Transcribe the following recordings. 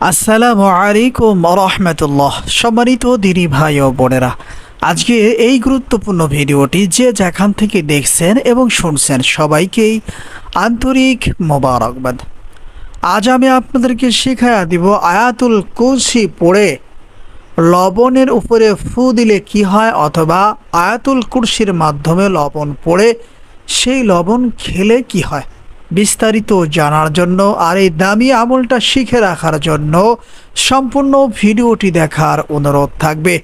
আসসালামু আলাইকুম রহমতুল্লাহ সম্মানিত দিদি ভাই ও বোনেরা, আজকে এই গুরুত্বপূর্ণ ভিডিওটি যে যেখান থেকে দেখছেন এবং শুনছেন সবাইকেই আন্তরিক মোবারকবাদ। আজ আমি আপনাদেরকে শেখায়া দিব আয়াতুল কুলসি পড়ে লবণের উপরে ফু দিলে কি হয় অথবা আয়াতুল কুরসির মাধ্যমে লবণ পড়ে সেই লবণ খেলে কি হয়। বিস্তারিত জানার জন্য আর এই দামি আমলটা শিখে রাখার জন্য সম্পূর্ণ ভিডিওটি দেখার অনুরোধ থাকবে।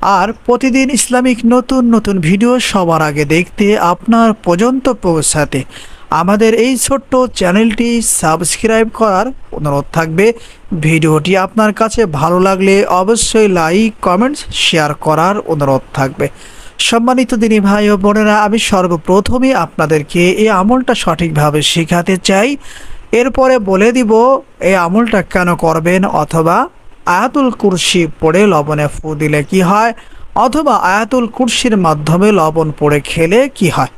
আর প্রতিদিন ইসলামিক নতুন নতুন ভিডিও সবার আগে দেখতে আপনার পর্যন্ত পৌঁছাতে আমাদের এই ছোট্ট চ্যানেলটি সাবস্ক্রাইব করার অনুরোধ থাকবে। ভিডিওটি আপনার কাছে ভালো লাগলে অবশ্যই লাইক, কমেন্টস, শেয়ার করার অনুরোধ থাকবে। সম্মানিত দিনী ভাই ও বোনেরা, আমি সর্বপ্রথমে আপনাদেরকে এই আমলটা সঠিকভাবে শেখাতে চাই। এরপরে বলে দিব, এই আমলটা কেন করবেন অথবা আয়াতুল কুরসি পড়ে লবণে ফু দিলে কি হয়, অথবা আয়াতুল কুরসির মাধ্যমে লবণ পড়ে খেলে কি হয়।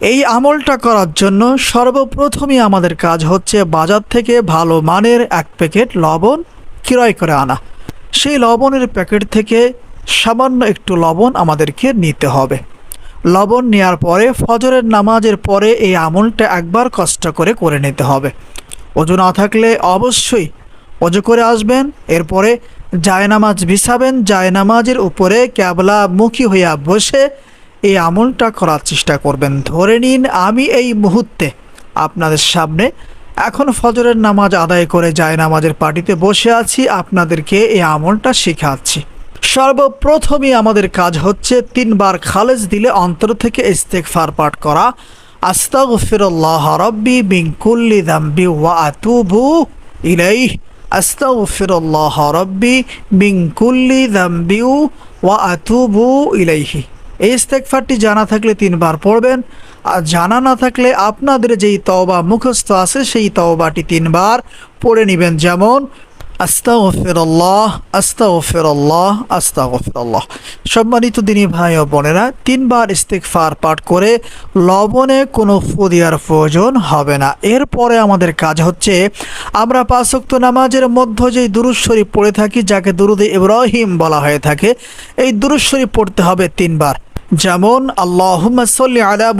এই আমলটা করার জন্য সর্বপ্রথমই আমাদের কাজ হচ্ছে বাজার থেকে ভালো মানের এক প্যাকেট লবণ ক্রয় করে আনা। সেই লবণের প্যাকেট থেকে সামান্য একটু লবণ আমাদেরকে নিতে হবে। লবণ নেওয়ার পরে ফজরের নামাজের পরে এই আমলটা একবার কষ্ট করে করে নিতে হবে। অজু না থাকলে অবশ্যই অজু করে আসবেন, এরপরে জায়নামাজ বিছাবেন, জায়নামাজের উপরে ক্যাবলা মুখী হইয়া বসে এই আমলটা করার চেষ্টা করবেন। ধরে নিন আমি এই মুহূর্তে আপনাদের সামনে এখন ফজরের নামাজ আদায় করে যায় নামাজের পার্টিতে বসে আছি, আপনাদেরকে এই আমলটা শেখাচ্ছি। সর্বপ্রথমই আমাদের কাজ হচ্ছে তিনবার খালেজ দিলে অন্তর থেকে ইস্তেকফার পাঠ করা। আস্তাগফিরুল্লাহ রব্বি মিন কুল্লি দাম্বি ওয়া আতুবু ইলাইহি। আস্তাগফিরুল্লাহ রব্বি মিন কুল্লি দাম্বি ওয়া আতুবু ইলাইহি। এই ইস্তেকফারটি জানা থাকলে তিনবার পড়বেন। আর জানা না থাকলে আপনাদের যেই তওবা মুখস্থ আছে সেই তওবাটি তিনবার পড়ে নেবেন। যেমন আস্তাগফিরুল্লাহ আস্তাগফিরুল্লাহ আস্তাগফিরুল্লাহ। সম্মানিত দিনী ভাই ও বোনেরা, তিনবার ইস্তেকফার পাঠ করে লবণে কোনো ফু প্রয়োজন হবে না। এরপরে আমাদের কাজ হচ্ছে, আমরা পাঁচক্ত নামাজের মধ্য যেই দুরুদ শরীফ পড়ে থাকি, যাকে দুরুদে ইব্রাহিম বলা হয়ে থাকে, এই দুরুদ শরীফ পড়তে হবে তিনবার। যেমন, আল্লাহুম্মা আলা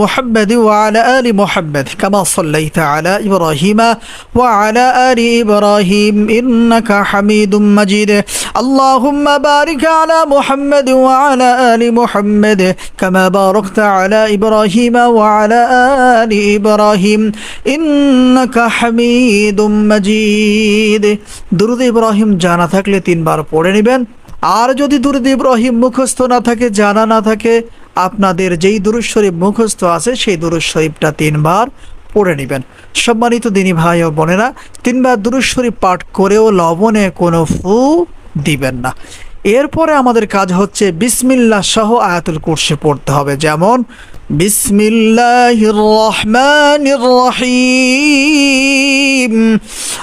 ইব্রাহিম জানা থাকলে তিনবার পড়ে নেবেন। আর যদি দুরুদ ইব্রাহিম মুখস্থ না থাকে, জানা না থাকে আপনাদের যেই দুরুদ শরীফ মুখস্থ আছে, সেই দুরুদ শরীফটা তিনবার পড়ে নেবেন। সম্মানিত দিনী ভাই ও বোনেরা, তিনবার দুরুদ শরীফ পাঠ করেও লবণে কোনো ফু দিবেন না। এরপরে আমাদের কাজ হচ্ছে বিসমিল্লাহ সহ আয়াতুল কুরসি পড়তে হবে। যেমন, বিসমিল্লাহির রহমানির রহিম।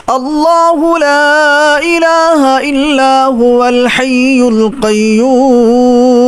আল্লাহু লা ইলাহা ইল্লা হুয়াল হাইয়ুল কাইয়্যুম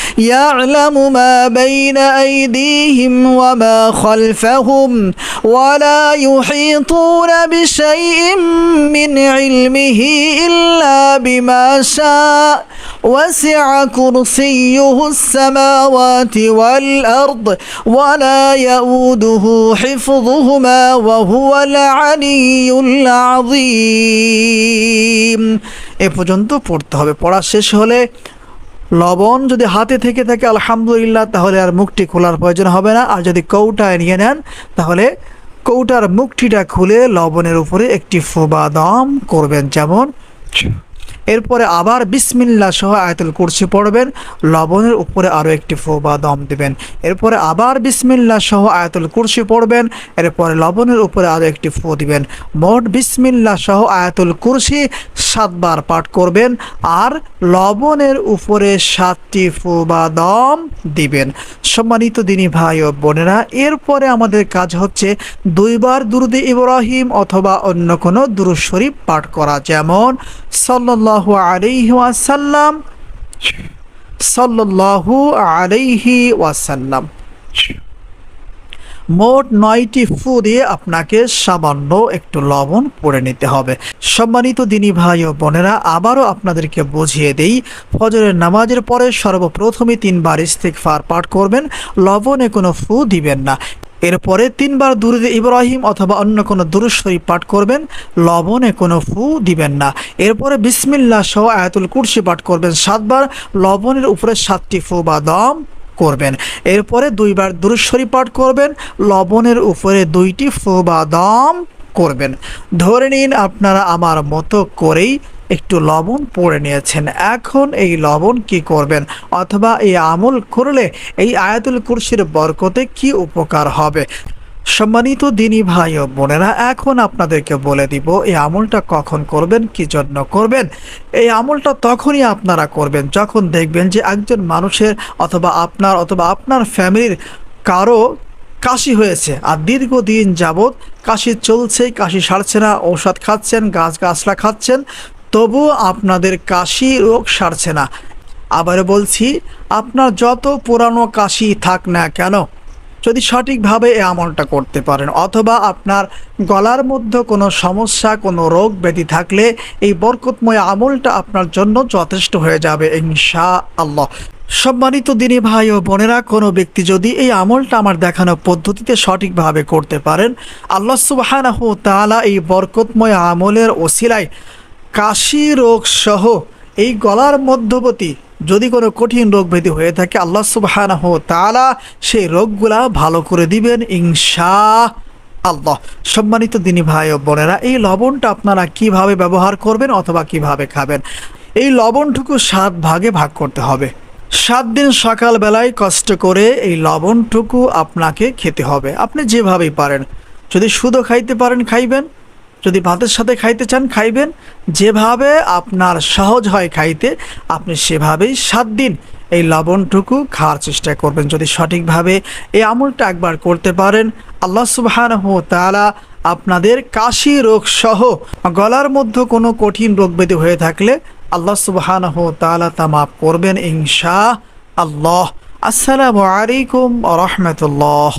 يعلم ما بين أيديهم وما خلفهم ولا يحيطون بشيء من علمه إلا بما شاء وسع كرسيه السماوات والأرض ولا يؤوده حفظهما وهو العلي العظيم এ পর্যন্ত পড়তে হবে পড়া শেষ হলে লবণ যদি হাতে থেকে থাকে, আলহামদুলিল্লাহ, তাহলে আর মুখটি খোলার প্রয়োজন হবে না। আর যদি কৌটায় নিয়ে নেন, তাহলে কৌটার মুখটিটা খুলে লবণের উপরে একটি ফোবা দম করবেন যেমন এরপরে আবার বিসমিল্লা সহ আয়াতুল কুরসি পড়বেন, লবণের উপরে আরও একটি ফু বা দম দিবেন। এরপরে আবার বিসমিল্লা সহ আয়াতুল কুরসি পড়বেন, এরপরে লবণের উপরে আরও একটি ফু দিবেন। মোট বিসমিল্লা সহ আয়াতুল কুরসি সাতবার পাঠ করবেন আর লবণের উপরে সাতটি ফু বা দম দিবেন। সম্মানিত দিনী ভাই ও বোনেরা, এরপরে আমাদের কাজ হচ্ছে দুইবার দুরুদে ইব্রাহিম অথবা অন্য কোনো দুরুদ শরীফ পাঠ করা। যেমন সাল্লাল্লাহু আলাইহি ওয়াসাল্লাম, সাল্লাল্লাহু আলাইহি ওয়াসাল্লাম। মোট নয়টি ফু দিয়ে আপনাকে সামান্য একটু লবণ পড়ে নিতে হবে। সম্মানিত দিনী ভাই ও বোনেরা, আবারও আপনাদেরকে বুঝিয়ে দেই, ফজরের নামাজের পরে সর্বপ্রথমে তিনবার ইস্তিগফার পাঠ করবেন, লবণে কোনো ফু দিবেন না। এরপরে তিনবার দুরুদে ইব্রাহিম অথবা অন্য কোনো দুরুদ শরীফ পাঠ করবেন, লবণে কোনো ফু দিবেন না। এরপরে বিসমিল্লা সহ আয়াতুল কুরসি পাঠ করবেন সাতবার, লবণের উপরে সাতটি ফু বা দম করবেন। এরপরে দুইবার দুরুশ্বরী পাঠ করবেন, লবণের উপরে দুইটি ফু বা দম করবেন। ধরে নিন আপনারা আমার মতো করেই একটু লবণ পড়ে নিয়েছেন। এখন এই লবণ কি করবেন? অথবা এই আমল করলে এই আয়াতুল কুরসির বরকতে কি উপকার হবে? সম্মানিত দিনী ভাই ও বোনেরা, এখন আপনাদেরকে বলে দিব, এই আমলটা কখন করবেন, কি জন্য করবেন? এই আমলটা তখনই আপনারা করবেন যখন দেখবেন যে একজন মানুষের অথবা আপনার অথবা আপনার ফ্যামিলির কারও কাশি হয়েছে আর দীর্ঘদিন যাবৎ কাশি চলছে কাশি সারছে না, ঔষধ খাচ্ছেন, গাছ গাছলা খাচ্ছেন। তবুও আপনাদের কাশি রোগ সারছে না। আবার বলছি, আপনার যত পুরানো কাশি থাক না কেন, যদি সঠিকভাবে এই আমলটা করতে পারেন, অথবা আপনার গলার মধ্যে কোনো সমস্যা, কোনো রোগ ব্যাধি থাকলে এই বরকতময় আমলটা আপনার জন্য যথেষ্ট হয়ে যাবে ইনশা আল্লাহ সম্মানিত দিনী ভাই ও বোনেরা, কোনো ব্যক্তি যদি এই আমলটা আমার দেখানো পদ্ধতিতে সঠিকভাবে করতে পারেন, আল্লাহ সুবাহানাহ তাআলা এই বরকতময় আমলের ওসিলায় কাশি রোগ সহ এই গলার মধ্যবর্তী যদি কোনো কঠিন রোগ ব্যাধি হয়ে থাকে, আল্লাহ সুবাহানাহ তাআলা সেই রোগগুলা ভালো করে দিবেন ইনশা আল্লাহ সম্মানিত দিনী ভাই ও বোনেরা, এই লবণটা আপনারা কীভাবে ব্যবহার করবেন অথবা কীভাবে খাবেন? এই লবণটুকু সাত ভাগে ভাগ করতে হবে। সাত দিন সকালবেলায় কষ্ট করে এই লবণটুকু আপনাকে খেতে হবে। আপনি যেভাবেই পারেন। যদি শুধু খাইতে পারেন, খাইবেন। যদি ভাতের সাথে খাইতে চান, খাইবেন। যেভাবে আপনার সহজ হয় খাইতে, আপনি সেভাবেই সাত দিন এই লবণটুকু খাওয়ার চেষ্টা করবেন। যদি সঠিকভাবে এই আমলটা একবার করতে পারেন, আল্লাহ সুবহানাহু তালা আপনাদের কাশি রোগ সহ গলার মধ্যে কোনো কঠিন রোগ ব্যাধি হয়ে থাকলে আল্লাহ সুবহানাহু তাআলা তা মাফ করবেন ইনশা আল্লাহ। আসসালামু আলাইকুম রহমতুল্লাহ।